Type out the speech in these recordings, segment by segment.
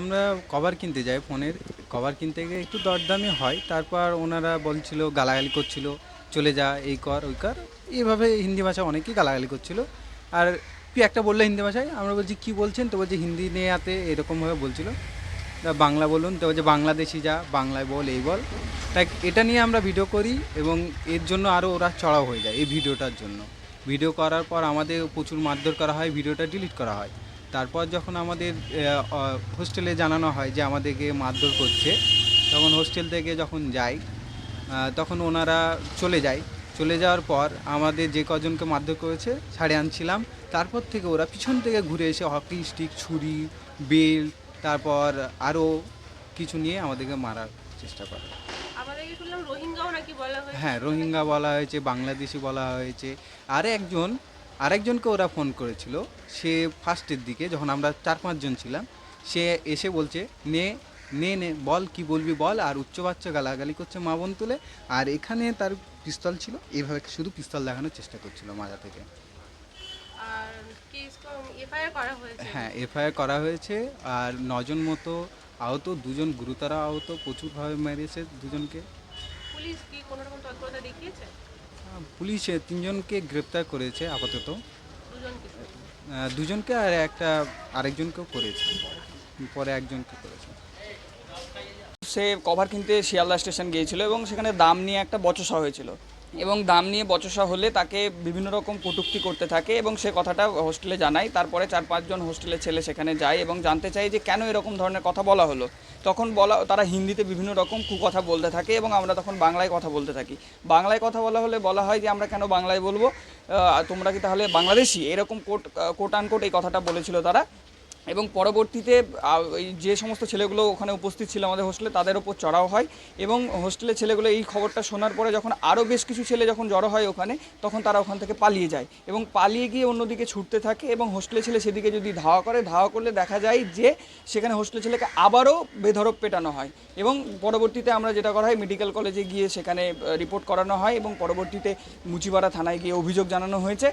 আমরা কভার কিনতে যাই ফোনের। কভার কিনতে গিয়ে একটু দরদামি হয়। তারপর ওনারা বলছিল, গালাগালি করছিল, চলে যা, এই কর, ওই কর। এইভাবে হিন্দি ভাষা অনেকেই গালাগালি করছিল। আর তুই একটা বললে হিন্দি ভাষায়, আমরা বলছি, কি বলছেন? তো বলছি, হিন্দি নিয়ে আতে, এরকমভাবে বলছিল। বাংলা বলুন, তো বলছে, বাংলাদেশি যা, বাংলায় বল, এই বল। তাই এটা নিয়ে আমরা ভিডিও করি এবং এর জন্য আরও ওরা চড়াও হয়ে যায় এই ভিডিওটার জন্য। ভিডিও করার পর আমাদের প্রচুর মারধর করা হয় ভিডিওটা ডিলিট করা হয়। তারপর যখন আমাদের হোস্টেলে জানানো হয় যে আমাদেরকে মারধর করছে তখন হোস্টেল থেকে যখন যাই তখন ওনারা চলে যায়। চলে যাওয়ার পর আমাদের যে কজনকে মারধর করেছে ছাড়ে আনছিলাম। তারপর থেকে ওরা পিছন থেকে ঘুরে এসে হকি স্টিক ছুরি বেল তারপর আরও কিছু নিয়ে আমাদেরকে মারার চেষ্টা করে। হ্যাঁ রোহিঙ্গা বলা হয়েছে বাংলাদেশি বলা হয়েছে। আর একজন আরেকজনকে ওরা ফোন করেছিল। সে ফার্স্টের দিকে যখন আমরা চার পাঁচজন ছিলাম সে এসে বলছে নে নে নে বল কি বলবি বল আর উচ্চ বাচ্চা গালাগালি করছে মা বোন তুলে। আর এখানে তার পিস্তল ছিল এভাবে শুধু পিস্তল দেখানোর চেষ্টা করছিল মাজা থেকে। হ্যাঁ এফআইআর করা হয়েছে আর নজন মতো আহত দুজন গুরুতর আহত প্রচুরভাবে মেরেছে দুজনকে। পুলিশ কি কোনো রকম তৎপরতা দেখিয়েছে? পুলিশ তিনজনকে গ্রেপ্তার করেছে আপাতত। দুজনকে দুজনকে আর একটা আরেকজনকেও করেছে। পরে একজনকে করেছে। সে কভার কিনতে শিয়ালদা স্টেশন গিয়েছিল এবং সেখানে দাম নিয়ে একটা বচসা হয়েছিল। এবং দাম নিয়ে বচসা হলে তাকে বিভিন্ন রকম কটূক্তি করতে থাকে এবং সে কথাটা হোস্টেলে জানায়। তারপরে চার পাঁচজন হোস্টেলের ছেলে সেখানে যায় এবং জানতে চায় যে কেন এরকম ধরনের কথা বলা হলো। তখন বলা, তারা হিন্দিতে বিভিন্ন রকম কুকথা বলতে থাকে এবং আমরা তখন বাংলায় কথা বলতে থাকি। বাংলায় কথা বলা হলে বলা হয় যে, আমরা কেন বাংলায় বলব? তোমরা কি তাহলে বাংলাদেশি? এরকম কোট কোট আনকোট এই কথাটা বলেছিল তারা। এবং পরবর্তীতে যে সমস্ত ছেলেগুলো ওখানে উপস্থিত ছিল আমাদের হোস্টেলে, তাদের ওপর চড়াও হয় এবং হোস্টেলের ছেলেগুলো এই খবরটা শোনার পরে যখন আরও বেশ কিছু ছেলে যখন জড়ো হয় ওখানে, তখন তারা ওখান থেকে পালিয়ে যায় এবং পালিয়ে গিয়ে অন্যদিকে ছুটতে থাকে এবং হোস্টেলের ছেলে সেদিকে যদি ধাওয়া করে, ধাওয়া করলে দেখা যায় যে সেখানে হোস্টেলের ছেলেকে আবারও বেধরক পেটানো হয় এবং পরবর্তীতে আমরা যেটা করা হয় মেডিকেল কলেজে গিয়ে সেখানে রিপোর্ট করানো হয় এবং পরবর্তীতে মুচিপাড়া থানায় গিয়ে অভিযোগ জানানো হয়েছে।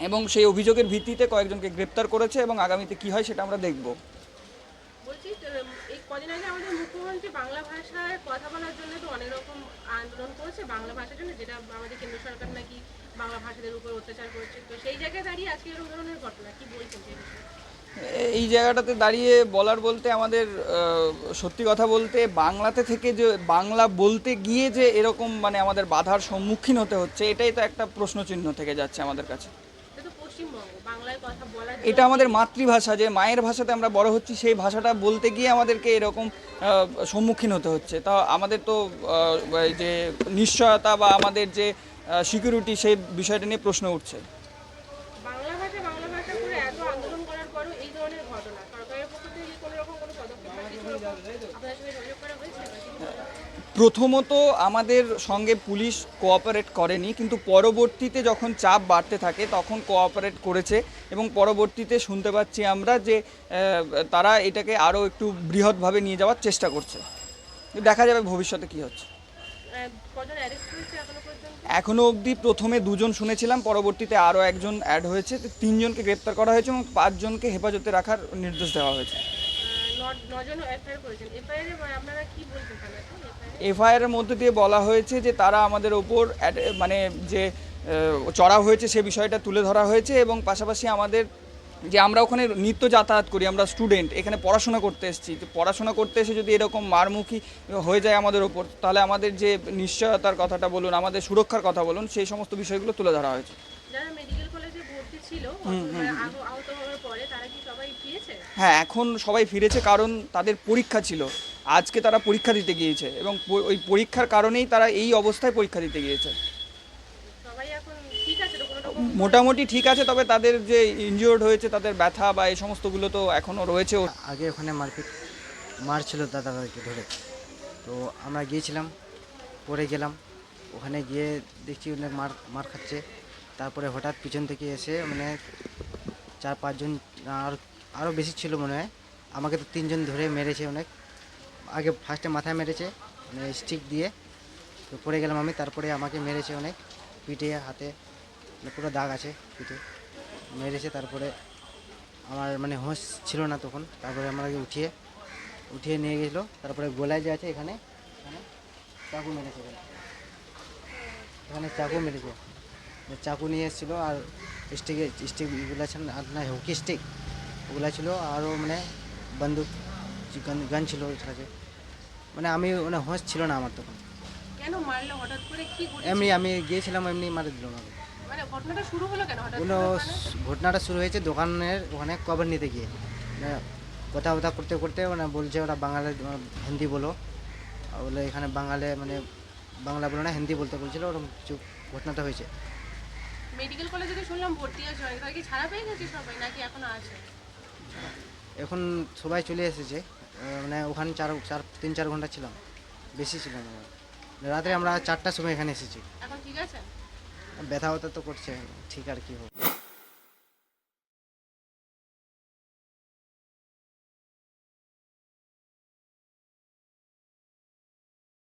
এবং সেই অভিযোগের ভিত্তিতে কয়েকজনকে গ্রেপ্তার করেছে এবং আগামীতে কি হয় সেটা আমরা দেখব। এই কদিন আগে আমাদের মুখ্যমন্ত্রী বাংলা ভাষায় কথা বলার জন্য তো অনেক রকম আন্দোলন করেছে বাংলা ভাষার জন্য যেটা আমাদের কেন্দ্র সরকার নাকি বাংলা ভাষাদের উপর অত্যাচার করছে। তো সেই জায়গায় দাঁড়িয়ে আজকে এরকম ধরনের ঘটনা কি বলছেন এই জায়গাটাতে দাঁড়িয়ে বলার বলতে আমাদের সত্যি কথা বলতে বাংলাতে থেকে যে বাংলা বলতে গিয়ে যে এরকম মানে আমাদের বাধার সম্মুখীন হতে হচ্ছে এটাই তো একটা প্রশ্নচিহ্ন থেকে যাচ্ছে আমাদের কাছে এটা তো পশ্চিমবঙ্গ বাংলায় কথা বলার এটা আমাদের মাতৃভাষা যে মায়ের ভাষাতে আমরা বড় হচ্ছি সেই ভাষাটা বলতে গিয়ে আমাদেরকে এরকম সম্মুখীন হতে হচ্ছে। তা আমাদের তো এই যে নিশ্চয়তা বা আমাদের যে সিকিউরিটি সেই বিষয়টা নিয়ে প্রশ্ন উঠছে। প্রথমত আমাদের সঙ্গে পুলিশ কোঅপারেট করেনি, কিন্তু পরবর্তীতে যখন চাপ বাড়তে থাকে তখন কোঅপারেট করেছে এবং পরবর্তীতে শুনতে পাচ্ছি আমরা যে তারা এটাকে আরও একটু বৃহৎভাবে নিয়ে যাওয়ার চেষ্টা করছে। দেখা যাবে ভবিষ্যতে কি হচ্ছে। এখনও অবধি প্রথমে দুজন শুনেছিলাম, পরবর্তীতে আরও একজন অ্যাড হয়েছে, তিনজনকে গ্রেপ্তার করা হয়েছে এবং পাঁচজনকে হেফাজতে রাখার নির্দেশ দেওয়া হয়েছে। নজন এফআইআর করেছেন। এফআইআর আপনারা কি বলতে চান এখন এফআইআর এফআইআরের মধ্যে দিয়ে বলা হয়েছে যে তারা আমাদের ওপর মানে যে চড়া হয়েছে সে বিষয়টা তুলে ধরা হয়েছে এবং পাশাপাশি আমাদের যে আমরা ওখানে নিত্য যাতায়াত করি আমরা স্টুডেন্ট এখানে পড়াশোনা করতে এসেছি। তো পড়াশোনা করতে এসে যদি এরকম মারমুখী হয়ে যায় আমাদের ওপর তাহলে আমাদের যে নিশ্চয়তার কথাটা বলুন আমাদের সুরক্ষার কথা বলুন সেই সমস্ত বিষয়গুলো তুলে ধরা হয়েছে। হ্যাঁ এখন সবাই ফিরেছে কারণ তাদের পরীক্ষা ছিল। আজকে তারা পরীক্ষা দিতে গিয়েছে এবং ওই পরীক্ষার কারণেই তারা এই অবস্থায় পরীক্ষা দিতে গিয়েছে। সবাই এখন ঠিক আছে তো কোনো রকম? মোটামুটি ঠিক আছে তবে তাদের যে ইনজিওর্ড হয়েছে তাদের ব্যথা বা এই সমস্তগুলো তো এখনও রয়েছে। আগে ওখানে মারপিট মারছিল দাদাকে ধরে। তো আমরা গিয়েছিলাম পরে গেলাম। ওখানে গিয়ে দেখছি অনেক মার মার খাচ্ছে। তারপরে হঠাৎ পিছন থেকে এসে মানে চার পাঁচজন আর আরও বেশি ছিল মনে হয়। আমাকে তো তিনজন ধরে মেরেছে অনেক। আগে ফার্স্টে মাথায় মেরেছে মানে স্টিক দিয়ে, তো পড়ে গেলাম আমি, তারপরে আমাকে মেরেছে অনেক, পিঠে, হাতে মানে পুরো দাগ আছে পিঠে। মেরেছে তারপরে আমার মানে হোঁশ ছিল না তখন, তারপরে আমাকে উঠিয়ে উঠিয়ে নিয়ে গেছিল, তারপরে গোলায় যে আছে এখানে এখানে চাকু মেরেছে এখানে। এখানে চাকু মেরেছে। চাকু নিয়ে এসেছিল আর স্টিকের স্টিক এগুলো ছিল আর না হকি স্টিক ওগুলো ছিল আরও মানে বন্দুক। গান গান ছিল কাছে মানে আমি মানে হোঁশ ছিল না আমার তখন। কেন মারলো? হঠাৎ করে কি এমনি আমি গিয়েছিলাম এমনি মারে দিল আমাকে মানে ঘটনাটা শুরু হলো কেন হঠাৎ ঘটনাটা শুরু হয়েছে দোকানের ওখানে কভার নিতে গিয়ে। মানে কথা কথা করতে করতে মানে বলছে ওরা বাংলা হিন্দি বলো। বলে এখানে বাঙালি মানে বাংলা বলো না হিন্দি বলতে বলছিল ওরকম কিছু ঘটনাটা হয়েছে। মেডিকেল কলেজে তো শুনলাম ভর্তি আছে অনেক কি ছাড়া পেয়ে গেছে সবাই? নাকি এখনও আছে? এখন সবাই চলে এসেছে। মানে ওখানে চার চার তিন চার ঘণ্টা ছিলাম। বেশি ছিলাম। রাত্রে আমরা চারটার সময় এখানে এসেছি। এখন ঠিক আছে ব্যথা ব্যথা তো করছে ঠিক আর কি হোক